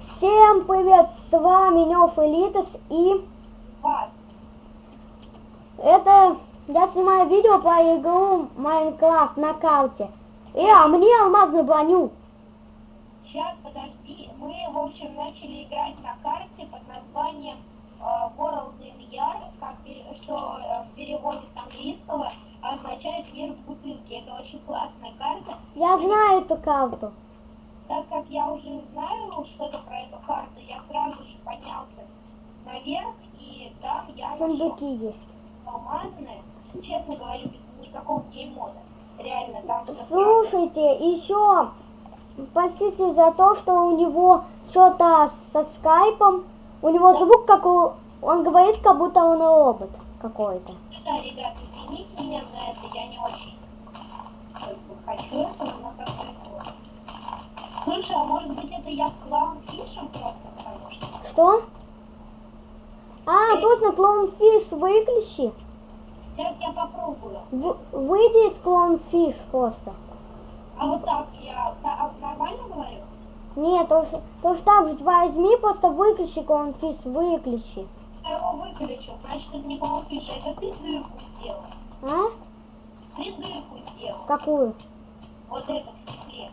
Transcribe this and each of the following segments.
Всем привет, с вами Нёв Элитас и Вас. это я снимаю видео по игру Майнкрафт на карте. И а мне алмазную броню. Сейчас, подожди. Мы, в общем, начали играть на карте под названием э, World in Yard, как что э, в переводе с английского означает мир в бутылке. Это очень классная карта. Я знаю эту карту. Так как я уже знаю что-то про эту карту, я сразу же поднялся наверх, и там я Сундуки есть. нашел алмазные. Честно говорю, без никакого геймода. Реально, там Слушайте, еще простите за то, что у него что-то со скайпом. У него звук как у... Он говорит, как будто он робот какой-то. Да, ребят, извините меня за это, я не очень как бы, хочу этого, но как происходит. Слушай, а может быть это я с клаунфишем просто потому что? Что? А, точно, клоунфиш выключи. Сейчас я попробую. В- выйди из клоунфиш просто. А вот так я а нормально говорю? Нет, то то ж так же возьми, просто выключи клоунфиш, выключи. Я его выключил, значит это не клаунфиш, это ты дырку сделал. А? Какую? Вот стекле.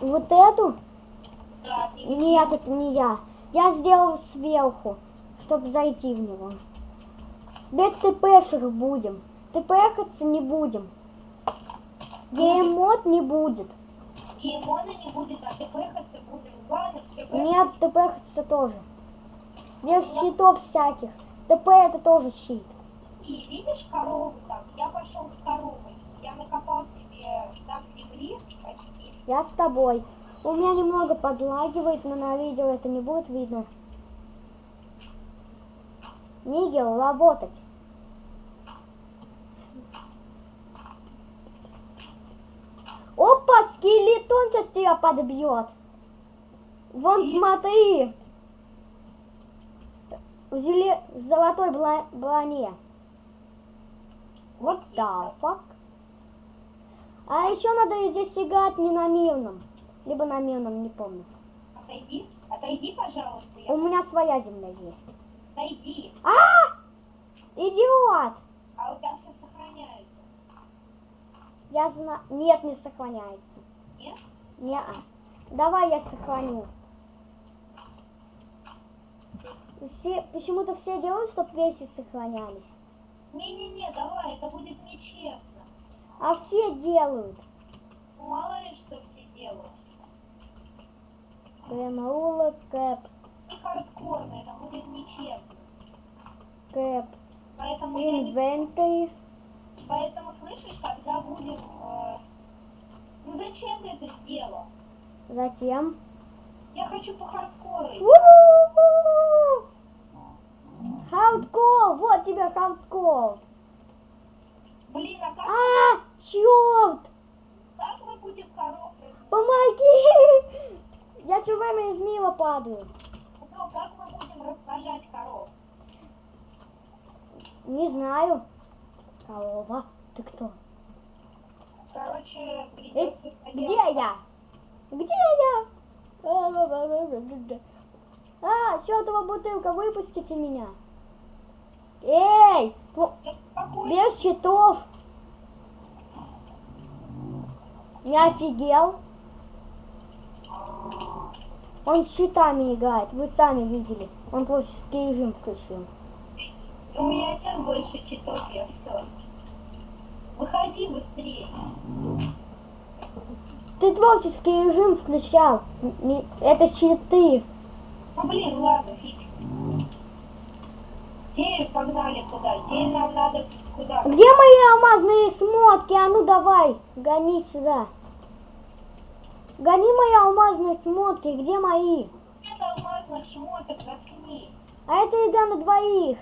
Вот эту? Да, Нет, это не я. Я сделал сверху, чтобы зайти в него. Без ТПшек будем. ТПхаться не будем. Геймод не будет. геймона не будет, а ты пыхаться будем. Ладно, все Нет, ТПхаться тоже. Без щитов всяких. ТП это тоже щит. И видишь корову там? Я пошел с коровой. Я накопал себе штаб земли почти. Я с тобой. У меня немного подлагивает, но на видео это не будет видно. Нигел, работать. Опа, скелетон сейчас тебя подбьет. Вон, смотри. В, зеле- в золотой бла- броне. Вот да, фак. А еще надо здесь играть не на мирном. Либо на мирном, не помню. Отойди, отойди, пожалуйста. У Я... меня своя земля есть. Отойди. А! Идиот! А у тебя все сохраняется. Я знаю... Нет, не сохраняется. Нет? Не Давай я сохраню. Все, почему-то все делают, чтобы вещи сохранялись. Не-не-не, давай, это будет нечестно. А все делают. Мало ли, что все делают. Грэмрула, кэп, И хардкорно, это будет нечестно. кэп, Поэтому, я не- инвентарь. Поэтому слышишь, когда будем... э, Ну зачем ты это сделал? Затем... Я хочу по хардкору. У-ху-ху! Хардкор! Блин, а как, А, черт! как мы будем коров? Помоги! Я все время из мира падаю. Ну, как мы будем размножать коров? Не знаю. Корова, ты кто? Короче, Э, где я? Где я? А, счетова бутылка, выпустите меня. Эй, без щитов. Не офигел? Он с щитами играет, вы сами видели. Он творческий режим включил. У меня сейчас больше читов, я все. Выходи быстрее. Ты творческий режим включал. Это щиты. Ну, блин, ладно, фиг. Теперь погнали куда? Теперь нам надо куда? Где мои алмазные смотки? А ну давай, гони сюда. Гони мои алмазные смотки. Где мои? Нет алмазных шмоток, заткни. А это игра на двоих.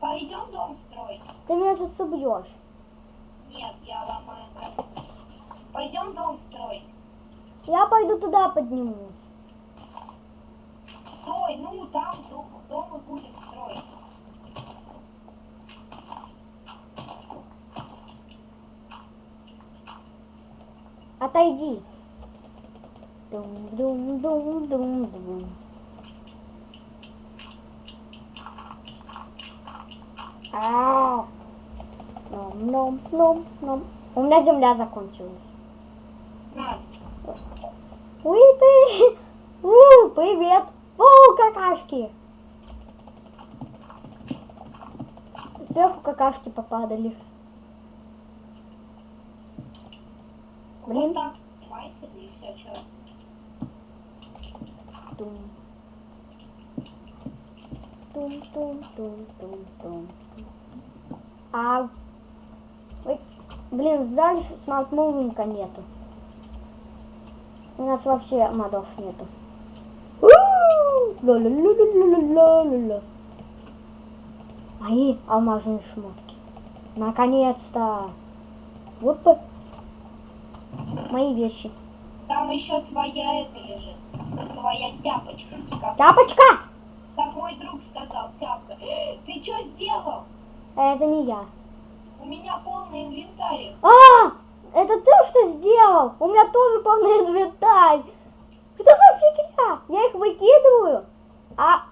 Пойдем дом строить? Ты меня сейчас убьешь. Нет, я ломаю. Пойдем дом строить. Я пойду туда поднимусь. Стой, ну там дом, дом и будем строить. Отойди. Дум-дум-дум-дум-дум. Ау. Ном-ном-ном-ном. У меня земля закончилась. Уи, ты. У, привет. О, какашки. Сверху какашки попадали. Блин. все, что. Тум. Тум, тум, тум, тум, тум. А, блин, дальше смарт-мувинга нету. У нас вообще модов нету. Мои алмазные шмотки. Наконец-то. Вот мои вещи. Там еще твоя это лежит. Твоя тяпочка. Как, Тяпочка! как мой друг сказал, тяпка. Ты что сделал? Это не я. У меня полный инвентарь. А, это ты что сделал? У меня тоже полный инвентарь. Что за фигня? Я их выкидываю. А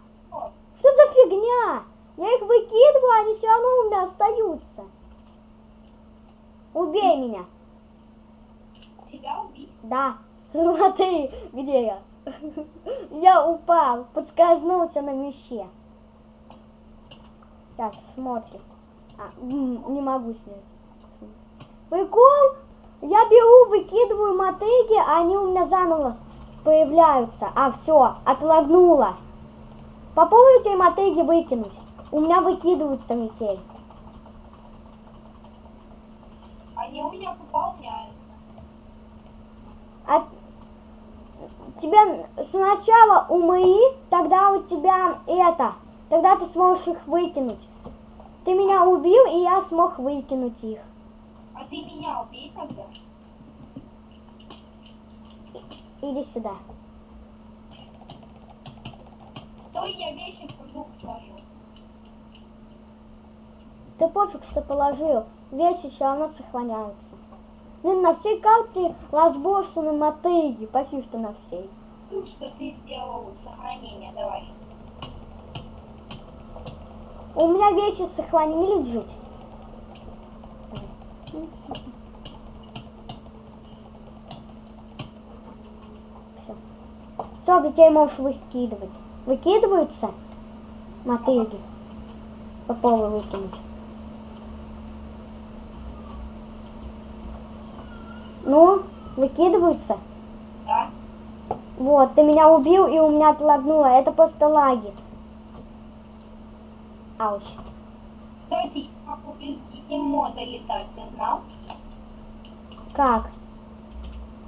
что за фигня? Я их выкидываю, они все равно у меня остаются. Убей меня. Тебя убить? Да. Смотри, где я. Я упал, подскользнулся на меще. Сейчас, смотри. А, не могу снять. Прикол, я беру, выкидываю мотыги, а они у меня заново появляются. А, все, отлагнуло. Попробуйте мотыги выкинуть. У меня выкидываются метель. Они у меня. А тебя сначала умыли, тогда у тебя это, тогда ты сможешь их выкинуть. Ты меня убил, и я смог выкинуть их. А ты меня убей тогда. Иди сюда. Стой, я вещи в сундук сложу. Ты пофиг, что положил. Вещи все равно сохраняются. Блин, на всей карте разбросаны мотыги. Почти что на всей. Тут что ты сделал сохранение, давай. У меня вещи сохранились жить. Все. Все, теперь можешь выкидывать. Выкидываются мотыги. Попробуй выкинуть. Ну, выкидываются. Да? Вот, ты меня убил и у меня отлагнуло. Это просто лаги. Ауч. Кстати, я могу без мода летать, ты знал? Как?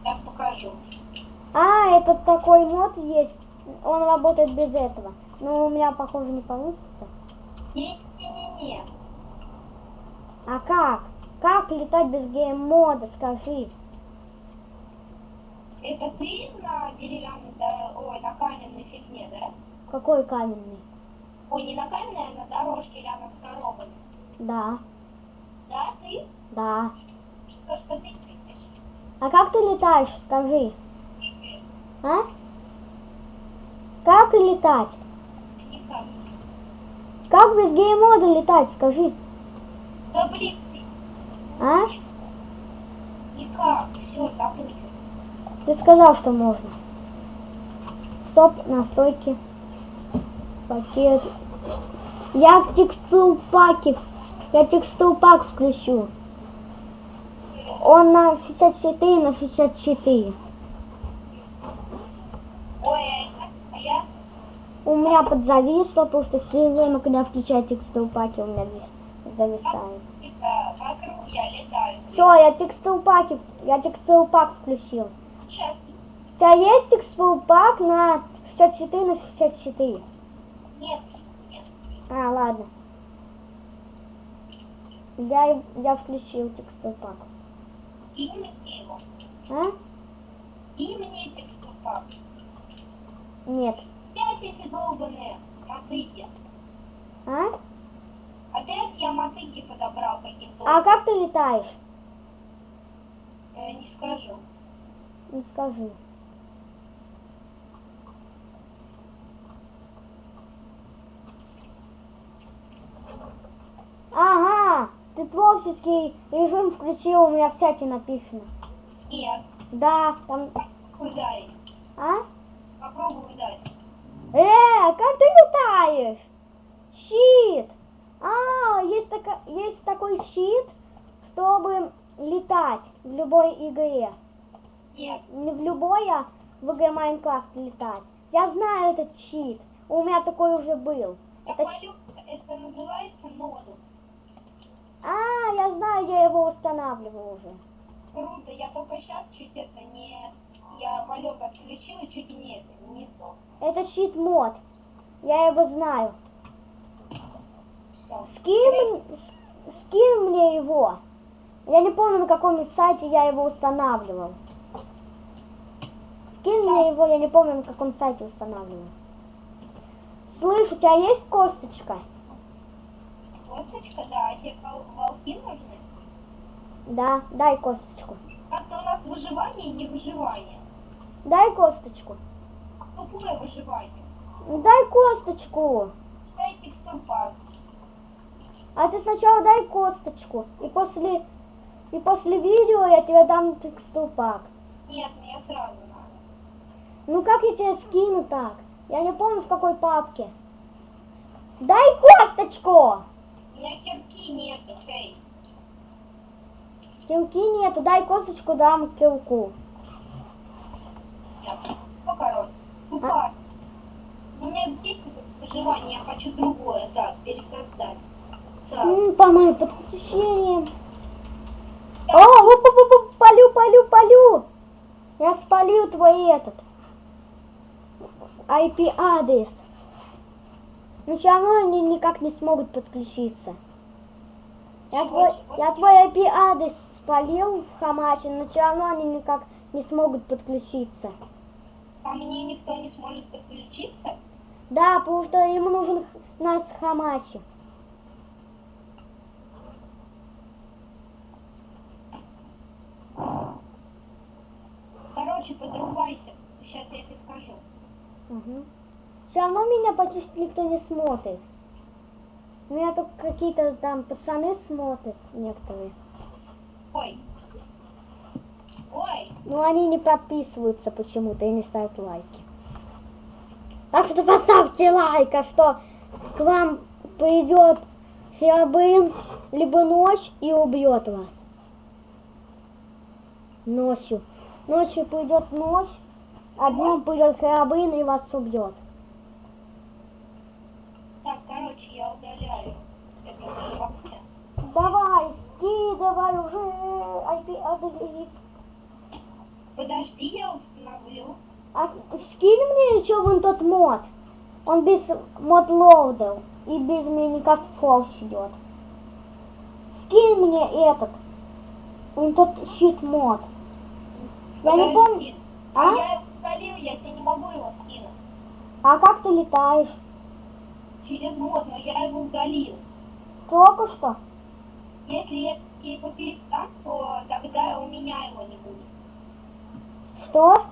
Сейчас покажу. А, этот такой мод есть. Он работает без этого. Но у меня, похоже, не получится. Не-не-не-не. А как? Как летать без гейм-мода, скажи? Это ты на деревянной, да, ой, на каменной фигне, да? Какой каменный? Ой, не на каменной, а на дорожке рядом с коробкой. Да, Да, ты? да. Что, что ты? А как ты летаешь, скажи? А? Как летать? Никак. Как без гейм-мода летать, скажи? Да блин, А? никак. Все, забудь. Ты сказал, что можно. Стоп, настойки. Пакет. Я текстур паки. Я текстур пак включу. Он на 64 на 64. Ой, а я У меня подзависло, потому что все время, когда включаю текстур паки, у меня вис- зависает. Все, я текстур паки, я текстур пак включил. Тебя есть текстур пак на 64 на 64? Нет, нет. А, ладно. Я, я включил текстур пак. И мне его. А? И мне. Нет. Опять эти долбаные мотыги. А? Опять я мотыги подобрал каким-то А как ты летаешь? Э, не скажу. Ну скажи. Ага, ты творческий режим включил, у меня в чате написано. Нет. Да, там... Ударить. А? Попробуй ударить. Э, как ты летаешь? Щит. А, есть, така- есть такой щит, чтобы летать в любой игре. Нет. Не в любой, а в игре Майнкрафт летать. Я знаю этот щит. У меня такой уже был. Я Это это называется нодус. А, я знаю, я его устанавливал уже. Круто, я только сейчас чуть это не... Я полет отключила, чуть не это, не то. Это щит мод. Я его знаю. Все. Скинь, скинь мне его. Я не помню, на каком сайте я его устанавливал. Скинь мне его, я не помню, на каком сайте устанавливал. Слышь, у тебя есть косточка? Косточка, да, а тебе вол- волки нужны? Да, дай косточку. Как-то у нас выживание и не выживание. Дай косточку. Тупое выживание. Ну, Дай косточку. Дай текстурпак. А ты сначала дай косточку. И после, и после видео я тебе дам текстур пак. Нет, мне сразу. Ну как я тебе скину так? Я не помню в какой папке. Дай косточку! У меня кирки нету, эй. Килки нету, дай косточку, дам килку. Ну, тупая. У меня здесь выживание, я хочу другое, да, пересоздать. Так. М, По моим подключениям. О, оп, оп, оп, оп, полю, полю, полю. Я спалил твой этот. IP-адрес. Но все равно они никак не смогут подключиться. Я твой, я твой IP-адрес спалил в Хамаче, но все равно они никак не смогут подключиться. Ко мне никто не сможет подключиться. Да, потому что ему нужен наш Хамачи. Короче, подрубайся. Сейчас я тебе скажу. Все равно меня почти никто не смотрит. Меня только какие-то там пацаны смотрят, некоторые. Ой. Ой. Но они не подписываются почему-то и не ставят лайки. Так что поставьте лайк, а что к вам придет Херобрин либо ночь и убьет вас. Ночью. Ночью придет ночь, днем придет Херобрин и вас убьет. Так, короче, я удаляю это. Давай, скидывай уже IP-адрес. Подожди, я установлю. А скинь мне еще вон тот мод. Он без модлоудов и без Minecraft Force идет. Скинь мне этот. Вон тот щит мод. Я не помню. А? Я удалил, я тебе не могу его скинуть. А как ты летаешь? Через мод, но я его удалил. Только что? Если я его перестан, то тогда у меня его не будет. Что?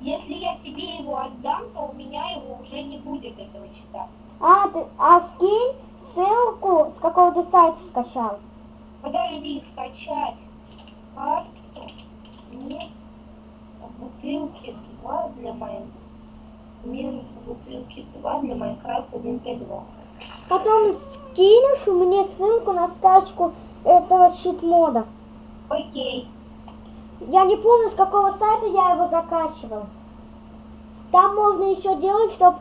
Если я тебе его отдам, то у меня его уже не будет этого чита. А, ты, а скинь ссылку, с какого ты сайта скачал. Подожди, скачать карту. Нет. Бутылки 2 для Майнкрафта. Минус бутылки 2 для Майнкрафта 1.5.2. Потом скинешь мне ссылку на скачку этого щит мода. Окей. Я не помню, с какого сайта я его закачивал. Там можно еще делать, чтобы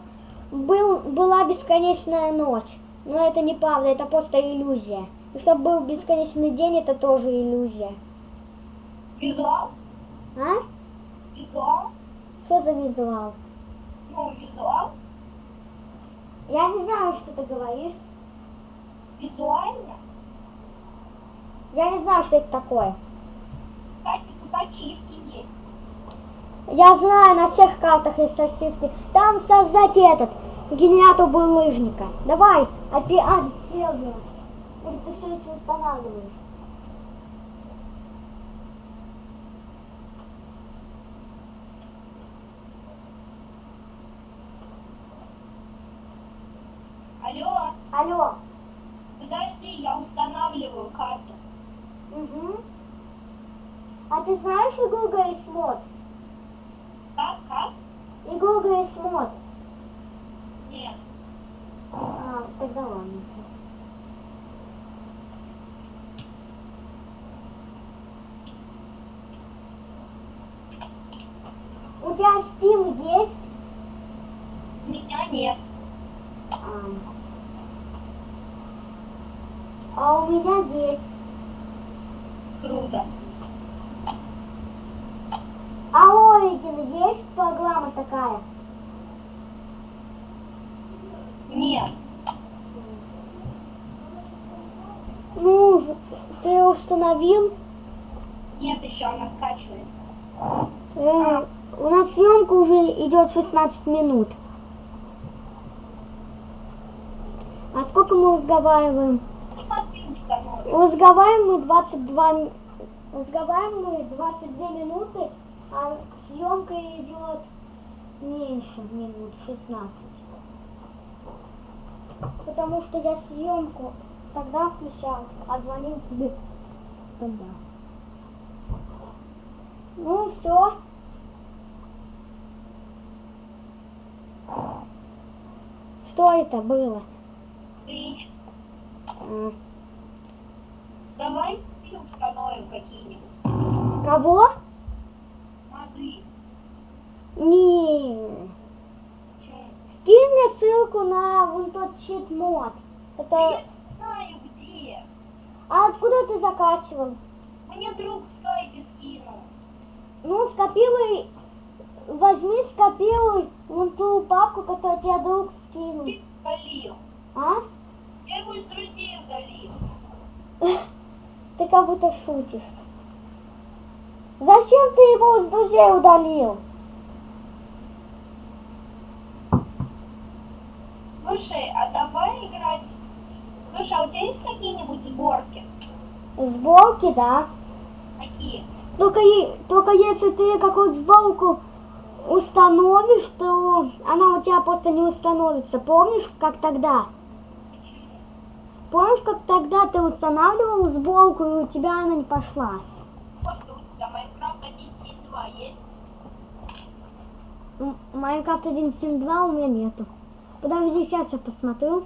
был, была бесконечная ночь. Но это неправда, это просто иллюзия. И чтобы был бесконечный день, это тоже иллюзия. Визуал. А? Визуал. Что за визуал? Ну, визуал. Я не знаю, что ты говоришь. Визуально. Я не знаю, что это такое. Кстати, есть. Я знаю, на всех картах есть сосиски. Там создать этот, генератор булыжника. Давай, опять сервер. Или ты все еще устанавливаешь? Алло. Подожди, я устанавливаю карту. Угу. А ты знаешь игру Гаррис Мод? Как, как? Игру Гаррис Мод. Нет. А, тогда ладно. У тебя Steam есть? У меня нет. А, а у меня есть. Круто. А у Оригина есть программа такая? Нет. Ну, ты установил? Нет, еще она скачивает. Э, у нас съемка уже идет 16 минут. А сколько мы разговариваем? Разговариваем мы 22, м- разговариваем мы 22 минуты, а съемка идет меньше минут, 16. Потому что я съемку тогда включал, а звонил тебе тогда. Ну, все. Что это было? Ты давай ты установим какие-нибудь Кого? моды. Не. Скинь мне ссылку на вон тот щит мод. Я Это... не знаю где. А откуда ты закачивал? Мне друг в скайпе скинул. Ну, скопируй, возьми, скопируй вон ту папку, которую тебе друг скинул. Ты удалил. А? Я его из друзей удалил. Ты как будто шутишь. Зачем ты его с друзей удалил? Слушай, а давай играть. Слушай, а у тебя есть какие-нибудь сборки? Сборки, да. Какие? Только, только если ты какую-то сборку установишь, то она у тебя просто не установится. Помнишь, как тогда? Помнишь, как тогда ты устанавливал сборку, и у тебя она не пошла? Просто у тебя Майнкрафт 1.7.2 есть? М- Майнкрафт 1.7.2 у меня нету. Подожди, сейчас я посмотрю.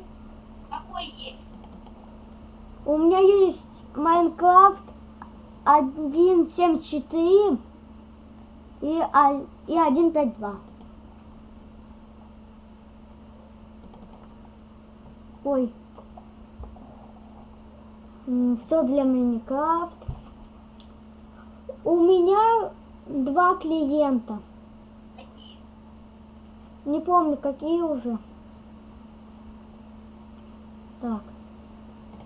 Какой есть? У меня есть Майнкрафт 1.7.4 и, а- и 1.5.2. Ой. Все для Майнкрафт. У меня два клиента. Не помню, какие уже. Так.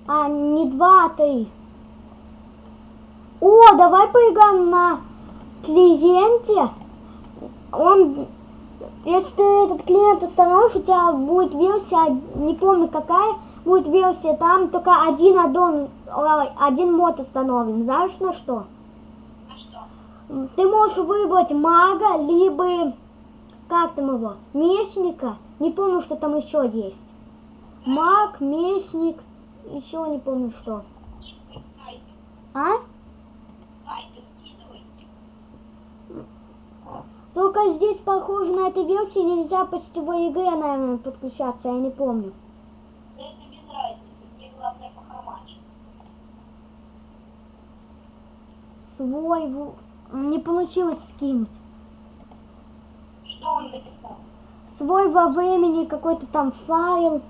А, не два, а три. О, давай поиграем на клиенте. Он, если ты этот клиент установишь, у тебя будет версия, не помню какая, будет версия, там только один аддон, один мод установлен. Знаешь на что? А что? Ты можешь выбрать мага, либо, как там его, мечника. Не помню, что там еще есть. Маг, мечник, еще не помню что. А? Только здесь, похоже, на этой версии нельзя по сетевой игре, наверное, подключаться, я не помню. Да это без разницы. Мне главное похромать. Свой не получилось скинуть. Что он написал? Свой во времени какой-то там файл.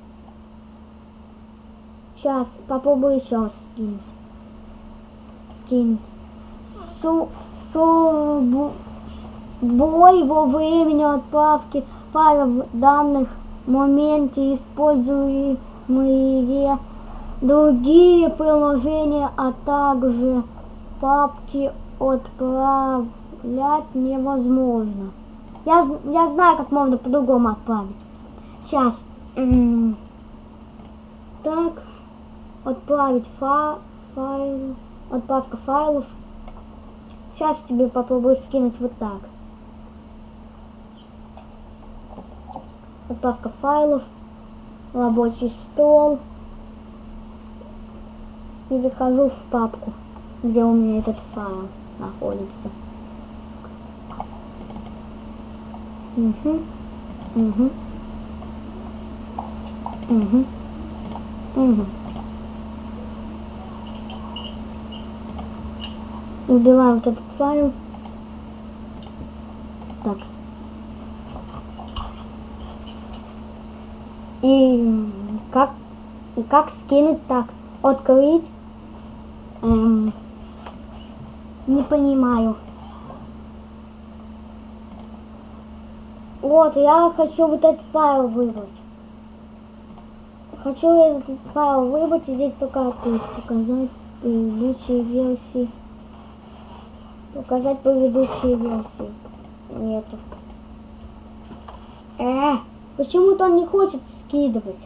Сейчас попробую еще раз скинуть. Скинуть. Су, су, бу- бой во времени отправки файлов данных в моменте используемые другие приложения, а также папки отправлять невозможно. Я, я знаю, как можно по-другому отправить. Сейчас. Так. Отправить фа файл. Отправка файлов. Сейчас тебе попробую скинуть вот так. Отправка файлов. рабочий стол. И захожу в папку, где у меня этот файл находится. Угу. Угу. Угу. Угу. Убиваю вот этот файл. Так. И как и как скинуть так? Открыть? Эм, не понимаю. Вот, я хочу вот этот файл выбрать. Хочу этот файл выбрать, и здесь только открыть, показать предыдущие версии. Показать предыдущие версии. Нету. Э, почему-то он не хочет скидывать.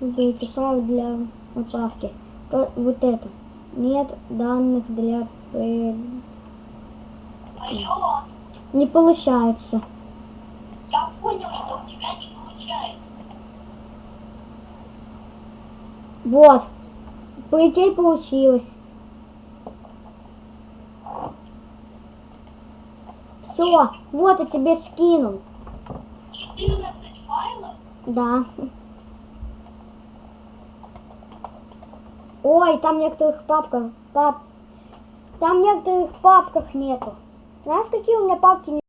Выберите файл для отправки. То, вот это. Нет данных для... э, Алло, не получается. я понял, что у тебя не получается. Вот. По идее получилось. Все, вот я тебе скинул. 14 файлов? Да. Ой, там некоторых папках, пап, там некоторых папках нету. Знаешь, какие у меня папки